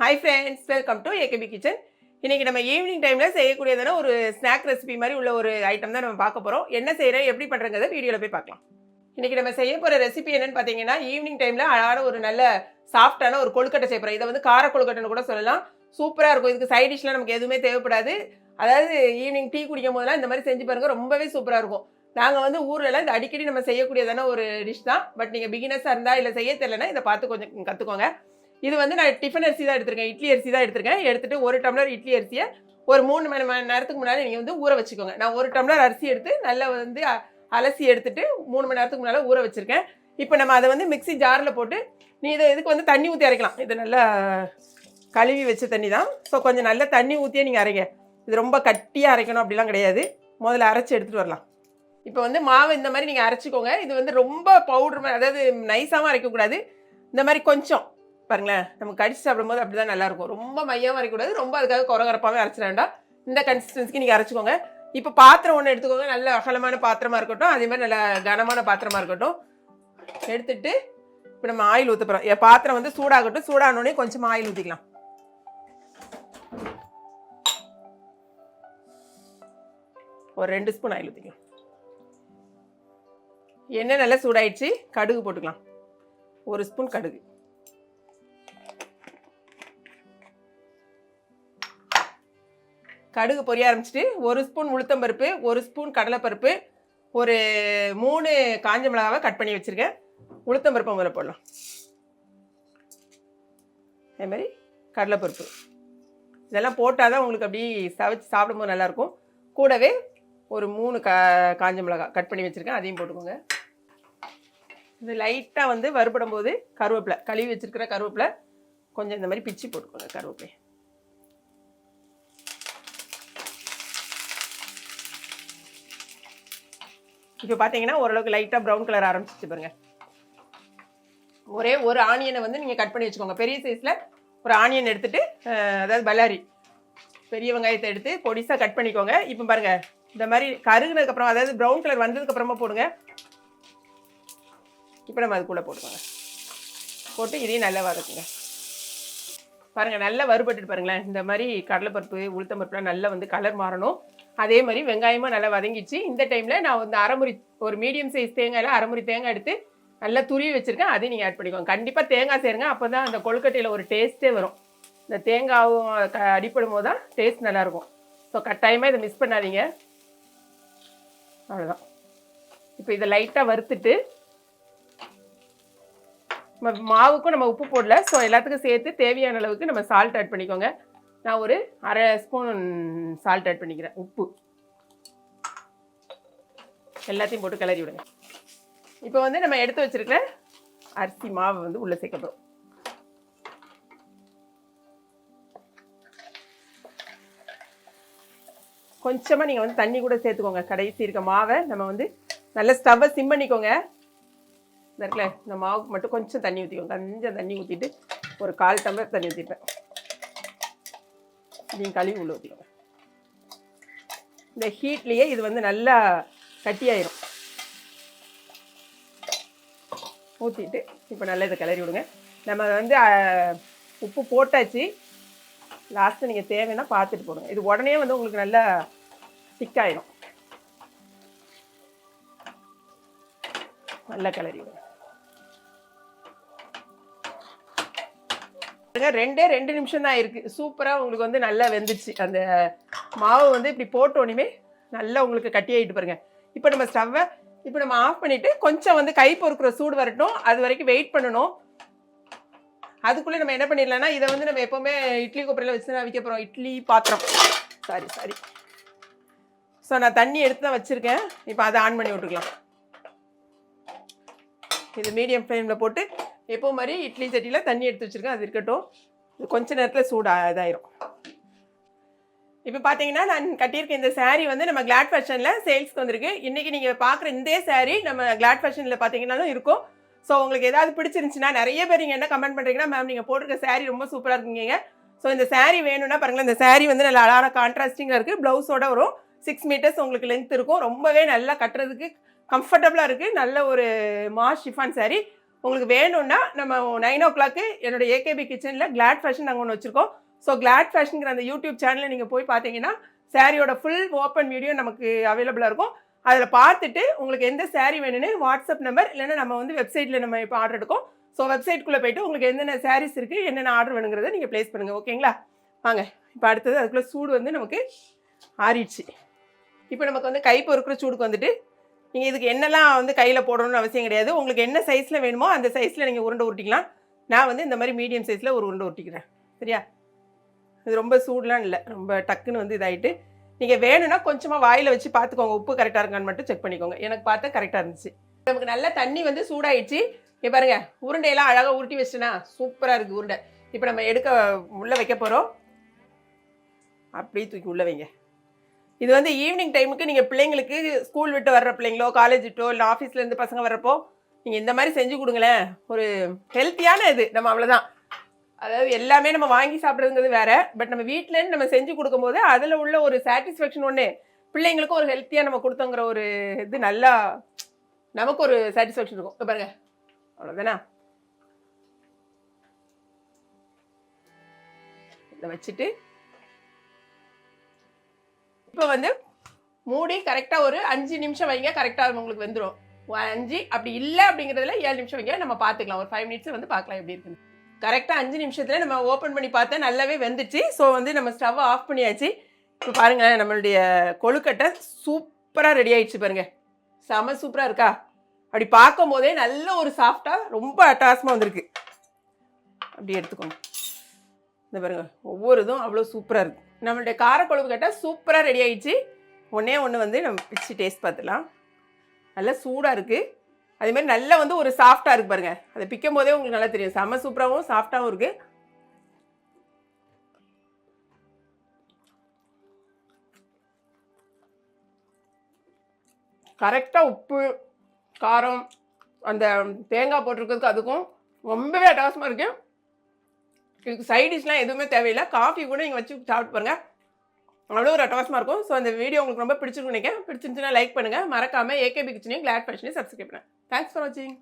Hi friends welcome to AKP kitchen இன்றைக்கி நம்ம evening டைமில் செய்யக்கூடியதான ஒரு ஸ்நாக் ரெசிபி மாதிரி உள்ள ஒரு ஐட்டம் தான் நம்ம பார்க்க போகிறோம் என்ன செய்கிறேன் எப்படி பண்ணுறங்கிறத வீடியோவில் போய் பார்க்கலாம். இன்றைக்கி நம்ம செய்ய போகிற ரெசிபி என்னென்னு பார்த்தீங்கன்னா ஈவினிங் டைமில் அழகான ஒரு நல்ல சாஃப்டான ஒரு கொழுக்கட்டை செய்ய போகிறோம் இதை வந்து கார கொழுக்கட்டைன்னு கூட சொல்லலாம். சூப்பராக இருக்கும். இதுக்கு சைட் டிஷ்லாம் நமக்கு எதுவுமே தேவைப்படாது. அதாவது ஈவினிங் டீ குடிக்கும் போதெல்லாம் இந்த மாதிரி செஞ்சு பாருங்க ரொம்பவே சூப்பராக இருக்கும். நாங்கள் வந்து ஊர்லலாம் இது அடிக்கடி நம்ம செய்யக்கூடியதான ஒரு டிஷ் தான். பட் நீங்கள் பிகினஸாக இருந்தால் இல்லை செய்ய தெரியலனா இதை பார்த்து கொஞ்சம் கற்றுக்கோங்க இது வந்து நான் டிஃபன் அரிசி தான் எடுத்திருக்கேன் இட்லி அரிசி தான் எடுத்திருக்கேன். எடுத்துட்டு ஒரு டம்ளர் இட்லி அரிசியை ஒரு மூணு மணி மணி நேரத்துக்கு முன்னாடி நீங்கள் வந்து ஊற வச்சுக்கோங்க. நான் ஒரு டம்ளர் அரிசி எடுத்து நல்லா வந்து அலசி எடுத்துட்டு மூணு மணி நேரத்துக்கு முன்னால் ஊற வச்சுருக்கேன். இப்போ நம்ம அதை வந்து மிக்ஸி ஜாரில் போட்டு நீ இதை இதுக்கு வந்து தண்ணி ஊற்றி அரைக்கலாம். இது நல்லா கழுவி வச்ச தண்ணி தான். ஸோ கொஞ்சம் நல்ல தண்ணி ஊற்றியே நீங்கள் அரைங்க. இது ரொம்ப கட்டியாக அரைக்கணும் அப்படிலாம் கிடையாது. முதல்ல அரைச்சி எடுத்துகிட்டு வரலாம். இப்போ வந்து மாவு இந்த மாதிரி நீங்கள் அரைச்சிக்கோங்க. இது வந்து ரொம்ப பவுடர் மாதிரி அதாவது நைஸாகவும் அரைக்கக்கூடாது. இந்த மாதிரி கொஞ்சம். பாருங்களேன் நம்ம கடிச்சு சாப்பிடும்போது அப்படி தான் நல்லாயிருக்கும். ரொம்ப மையம் அரைக்கக்கூடாது ரொம்ப அதுக்காக குறகுறப்பாகவே அரைச்சிட வேண்டாம். இந்த கன்சிஸ்டன்சிக்கு நீங்கள் அரைச்சிக்கோங்க. இப்போ பாத்திரம் ஒன்று எடுத்துக்கோங்க. நல்ல அகலமான பாத்திரமாக இருக்கட்டும். அதே மாதிரி நல்ல கனமான பாத்திரமாக இருக்கட்டும். எடுத்துட்டு இப்போ நம்ம ஆயில் ஊற்ற என் பாத்திரம் வந்து சூடாகட்டும். சூடானோடனே கொஞ்சம் ஆயில் ஊற்றிக்கலாம் ஒரு ரெண்டு ஸ்பூன் ஆயில் ஊற்றிக்கலாம் எண்ணெய் நல்லா சூடாயிடுச்சு. கடுகு போட்டுக்கலாம். ஒரு ஸ்பூன் கடுகு. கடுகு பொரிய ஆரம்பிச்சிட்டு ஒரு ஸ்பூன் உளுத்தம்பருப்பு ஒரு ஸ்பூன் கடலைப்பருப்பு ஒரு மூணு காஞ்ச மிளகாவை கட் பண்ணி வச்சுருக்கேன். உளுத்தம்பருப்பை முதல்ல போடலாம். அதே மாதிரி கடலைப்பருப்பு. இதெல்லாம் போட்டால் தான் உங்களுக்கு அப்படி சவைச்சு சாப்பிடும்போது நல்லாயிருக்கும். கூடவே ஒரு மூணு கா காஞ்ச மிளகா கட் பண்ணி வச்சுருக்கேன். அதையும் போட்டுக்கோங்க. இது லைட்டாக வந்து வறுபடும் போது கருவேப்பிலை கழுவி வச்சுருக்கிற கருவேப்பிலை கொஞ்சம் இந்த மாதிரி பிச்சு போட்டுக்கோங்க கருவேப்பிலை இப்போ பார்த்தீங்கன்னா ஓரளவுக்கு லைட்டாக ப்ரௌன் கலர் ஆரம்பிச்சிச்சு பாருங்க. ஒரே ஒரு ஆனியனை வந்து நீங்கள் கட் பண்ணி வச்சுக்கோங்க. பெரிய சைஸில் ஒரு ஆனியன் எடுத்துகிட்டு அதாவது பல்லாரி. பெரிய வெங்காயத்தை எடுத்து பொடிசாக கட் பண்ணிக்கோங்க. இப்போ பாருங்க இந்த மாதிரி கருகுனதுக்கப்புறம் அதாவது ப்ரௌன் கலர் வந்ததுக்கப்புறமா போடுங்க. இப்போ நம்ம அது கூட போட்டுக்கோங்க. போட்டு இதையும் நல்லா வதக்குங்க. பாருங்கள் நல்லா வறுபட்டுட்டு பாருங்களேன். இந்த மாதிரி கடலைப்பருப்பு உளுத்தம்பருப்புலாம் நல்லா வந்து கலர் மாறணும். அதே மாதிரி வெங்காயமும் நல்லா வதங்கிச்சு இந்த டைமில் நான் வந்து அரைமுறி ஒரு மீடியம் சைஸ் தேங்காயில் அரைமுறி தேங்காய் எடுத்து நல்லா துருவி வச்சுருக்கேன். அதையும் நீங்கள் ஆட் பண்ணிக்கோங்க. கண்டிப்பாக தேங்காய் சேருங்க. அப்போ தான் அந்த கொழுக்கட்டையில் ஒரு டேஸ்ட்டே வரும். இந்த தேங்காவும் க அடிப்படும் போது தான் டேஸ்ட் நல்லாயிருக்கும் ஸோ கட்டாயமாக இதை மிஸ் பண்ணாதீங்க. அவ்வளோதான் இப்போ இதை லைட்டாக வறுத்துட்டு நம்ம மாவுக்கும் நம்ம உப்பு போடல. ஸோ எல்லாத்துக்கும் சேர்த்து தேவையான அளவுக்கு நம்ம சால்ட் ஆட் பண்ணிக்கோங்க. நான் ஒரு அரை ஸ்பூன் சால்ட் ஆட் பண்ணிக்கிறேன். உப்பு. எல்லாத்தையும் போட்டு கிளறி விடுங்க. இப்போ வந்து நம்ம எடுத்து வச்சுருக்கிற அரிசி மாவு வந்து உள்ளே சேர்க்கப்படும். கொஞ்சமாக நீங்கள் வந்து தண்ணி கூட சேர்த்துக்கோங்க. கடைசி இருக்க மாவை நம்ம வந்து நல்ல ஸ்டவ்வை சிம் பண்ணிக்கோங்க. இந்த இருக்குல்ல இந்த மாவுக்கு மட்டும் கொஞ்சம் தண்ணி ஊற்றிக்கோங்க கொஞ்சம் தண்ணி ஊற்றிட்டு ஒரு கால் டம்ளர் தண்ணி ஊற்றிப்பேன் நீங்கள் கழுவி உள்ள ஊற்றிக்கோங்க இந்த ஹீட்லேயே இது வந்து நல்லா கட்டியாயிரும். ஊற்றிட்டு இப்போ நல்லா இதை கிளறி விடுங்க. நம்ம வந்து உப்பு போட்டாச்சு. லாஸ்ட்டு நீங்கள் தேவைன்னா பார்த்துட்டு போடுங்க. இது உடனே வந்து உங்களுக்கு நல்லா திக்காயிடும் நல்லா கிளறி விடுங்க. ரெண்டே ரெண்டு நிமிஷம் தான் இருக்கு. சூப்பராக உங்களுக்கு வந்து நல்லா வெந்துச்சு. அந்த மாவு வந்து இப்படி போட்டோன்னே நல்லா உங்களுக்கு கட்டி ஆகிட்டு பாருங்க. இப்போ நம்ம ஸ்டவ்வை இப்போ நம்ம ஆஃப் பண்ணிட்டு கொஞ்சம் வந்து கை பொறுக்கிற சூடு வரட்டும். அது வரைக்கும் வெயிட் பண்ணணும். அதுக்குள்ளே நம்ம என்ன பண்ணிடலாம்னா இதை வந்து நம்ம எப்போவுமே இட்லி கொப்பரையில் வச்சு தான் வைக்க போகிறோம் இட்லி பாத்திரம். சாரி சாரி ஸோ நான் தண்ணி எடுத்து தான் வச்சுருக்கேன். இப்போ அதை ஆன் பண்ணி விட்டுக்கலாம். இது மீடியம் ஃப்ளேமில் போட்டு எப்போ மாதிரி இட்லி சட்டியில் தண்ணி எடுத்து வச்சுருக்கேன். அது இருக்கட்டும். இது கொஞ்ச நேரத்தில் சூடாக இதாயிரும். இப்போ பார்த்தீங்கன்னா நான் கட்டியிருக்க இந்த சேரீ வந்து நம்ம கிளாட் ஃபேஷனில் சேல்ஸ்க்கு வந்திருக்கு. இன்றைக்கி நீங்கள் பார்க்குற இந்த saree நம்ம கிளாட் ஃபேஷனில் பார்த்தீங்கன்னாலும் இருக்கும். ஸோ உங்களுக்கு ஏதாவது பிடிச்சிருந்துச்சுன்னா நிறைய பேர் நீங்கள் என்ன கமெண்ட் பண்ணுறீங்கன்னா மேம் நீங்கள் போட்டிருக்க saree ரொம்ப சூப்பராக இருக்கீங்க ஸோ இந்த சேரீ வேணும்னா பாருங்களேன் இந்த saree வந்து நல்லா அழகான கான்ட்ராஸ்டிங்காக இருக்குது ப்ளவுஸோட வரும். சிக்ஸ் மீட்டர்ஸ் உங்களுக்கு லென்த் இருக்கும். ரொம்பவே நல்லா கட்டுறதுக்கு கம்ஃபர்டபுளாக இருக்குது நல்ல ஒரு மா ஷிஃபான் saree. உங்களுக்கு வேணும்னா நம்ம நைன் ஓ கிளாக்கு என்னோட ஏகேபி கிச்சனில் கிளாட் ஃபேஷன் நாங்கள் ஒன்று வச்சுருக்கோம். ஸோ கிளாட் ஃபேஷனுங்கிற அந்த யூடியூப் சேனலில் நீங்கள் போய் பார்த்தீங்கன்னா சாரியோட ஃபுல் ஓப்பன் வீடியோ நமக்கு அவைலபிளாக இருக்கும். அதில் பார்த்துட்டு உங்களுக்கு எந்த சேரீ வேணும்னு வாட்ஸ்அப் நம்பர் இல்லைன்னா நம்ம வந்து வெப்சைட்டில் நம்ம இப்போ ஆர்டர் எடுக்கோம். ஸோ வெப்சைட்குள்ளே போயிட்டு உங்களுக்கு என்னென்ன சாரீஸ் இருக்குது என்னென்ன ஆர்டர் வேணுங்கிறத நீங்கள் ப்ளேஸ் பண்ணுங்கள் ஓகேங்களா வாங்க இப்போ அடுத்தது அதுக்குள்ளே சூடு வந்து நமக்கு ஆறிடுச்சு. இப்போ நமக்கு வந்து கை பொறுக்கிற சூடுக்கு வந்துட்டு நீங்கள் இதுக்கு என்னெல்லாம் வந்து கையில் போடணும்னு அவசியம் கிடையாது. உங்களுக்கு என்ன சைஸில் வேணுமோ அந்த சைஸில் நீங்கள் உருண்டை உருட்டிக்கலாம். நான் வந்து இந்த மாதிரி மீடியம் சைஸில் ஒரு உருண்டை உருட்டிக்கிறேன். சரியா? இது ரொம்ப சூடெலாம் இல்லை. ரொம்ப டக்குன்னு வந்து இதாகிட்டு நீங்கள் வேணும்னா கொஞ்சமாக வாயில் வச்சு பார்த்துக்கோங்க உப்பு கரெக்டாக இருக்கான்னு மட்டும் செக் பண்ணிக்கோங்க. எனக்கு பார்த்தா கரெக்டாக இருந்துச்சு. நமக்கு நல்ல தண்ணி வந்து சூடாயிடுச்சு. இங்கே பாருங்கள் உருண்டையெல்லாம் அழகாக உருட்டி வச்சுனா சூப்பராக இருக்குது உருண்டை. இப்போ நம்ம எடுக்க உள்ளே வைக்க போகிறோம் அப்படியே தூக்கி உள்ளே வைங்க. இது வந்து ஈவினிங் டைமுக்கு நீங்கள் பிள்ளைங்களுக்கு ஸ்கூல் விட்டு வர்ற பிள்ளைங்களோ காலேஜ் விட்டோ இல்லை ஆஃபீஸ்லேருந்து பசங்க வர்றப்போ நீங்கள் இந்த மாதிரி செஞ்சு கொடுங்களேன். ஒரு ஹெல்த்தியான இது. நம்ம அவ்வளோதான் அதாவது எல்லாமே நம்ம வாங்கி சாப்பிட்றதுங்கிறது வேற. பட் நம்ம வீட்டிலேருந்து நம்ம செஞ்சு கொடுக்கும்போது அதில் உள்ள ஒரு சாட்டிஸ்ஃபேக்ஷன் ஒன்று பிள்ளைங்களுக்கும் ஒரு ஹெல்த்தியாக நம்ம கொடுத்தோங்கிற ஒரு இது நல்லா நமக்கு ஒரு சாட்டிஸ்ஃபேக்ஷன் இருக்கும். இப்போ பாருங்க. அவ்வளோதானா இதை வச்சுட்டு இப்போ வந்து மூடி கரெக்டாக ஒரு அஞ்சு நிமிஷம் வைங்க கரெக்டாக உங்களுக்கு வந்துடும் அஞ்சு அப்படி இல்லை அப்படிங்கிறதுல ஏழு நிமிஷம் வைங்க நம்ம பார்த்துக்கலாம். ஒரு ஃபைவ் மினிட்ஸ் வந்து பார்க்கலாம் எப்படி இருக்குன்னு. கரெக்டாக அஞ்சு நிமிஷத்தில் நம்ம ஓப்பன் பண்ணி பார்த்தா நல்லாவே வெந்துச்சு. ஸோ வந்து நம்ம ஸ்டவ்வை ஆஃப் பண்ணியாச்சு. இப்போ பாருங்கள் நம்மளுடைய கொழுக்கட்டை சூப்பராக ரெடி ஆயிடுச்சு பாருங்கள் செம சூப்பராக இருக்கா? அப்படி பார்க்கும் போதே நல்ல ஒரு சாஃப்டாக ரொம்ப அட்டாசமாக வந்திருக்கு. அப்படி எடுத்துக்கோங்க. இந்த பாருங்க ஒவ்வொரு இதுவும் அவ்வளோ சூப்பராக இருக்கு. நம்மளுடைய காரக்குழம்பு கேட்டால் சூப்பராக ரெடி ஆகிடுச்சு ஒன்றே ஒன்று வந்து நம்ம பிச்சு டேஸ்ட் பார்த்துலாம் நல்லா சூடாக இருக்குது அதேமாதிரி நல்லா வந்து ஒரு சாஃப்டாக இருக்கு பாருங்க. அதை பிக்கும் போதே உங்களுக்கு நல்லா தெரியும். செம சூப்பராகவும் சாஃப்டாகவும் இருக்குது கரெக்டாக உப்பு காரம் அந்த தேங்காய் போட்டிருக்கிறதுக்கு அதுக்கும் ரொம்பவே அட்டகாசமாக இருக்குது இதுக்கு எதுவுமே தேவையில்லை. காஃபி கூட நீங்கள் வச்சு சாப்பிட்டு பாருங்கள் அவ்வளோ ஒரு அட்டவாசமாக இருக்கும். ஸோ அந்த வீடியோ உங்களுக்கு ரொம்ப பிடிச்சிருக்கு நினைக்கிறேன். பிடிச்சிருந்துச்சுன்னா லைக் பண்ணுங்கள் மறக்காமல் ஏகேபி கிச்சனையும் கிளாட் ஃபேஷனையும் சப்ஸ்கிரைப் பண்ணுங்கள் தேங்க்ஸ் ஃபார் வாட்சிங்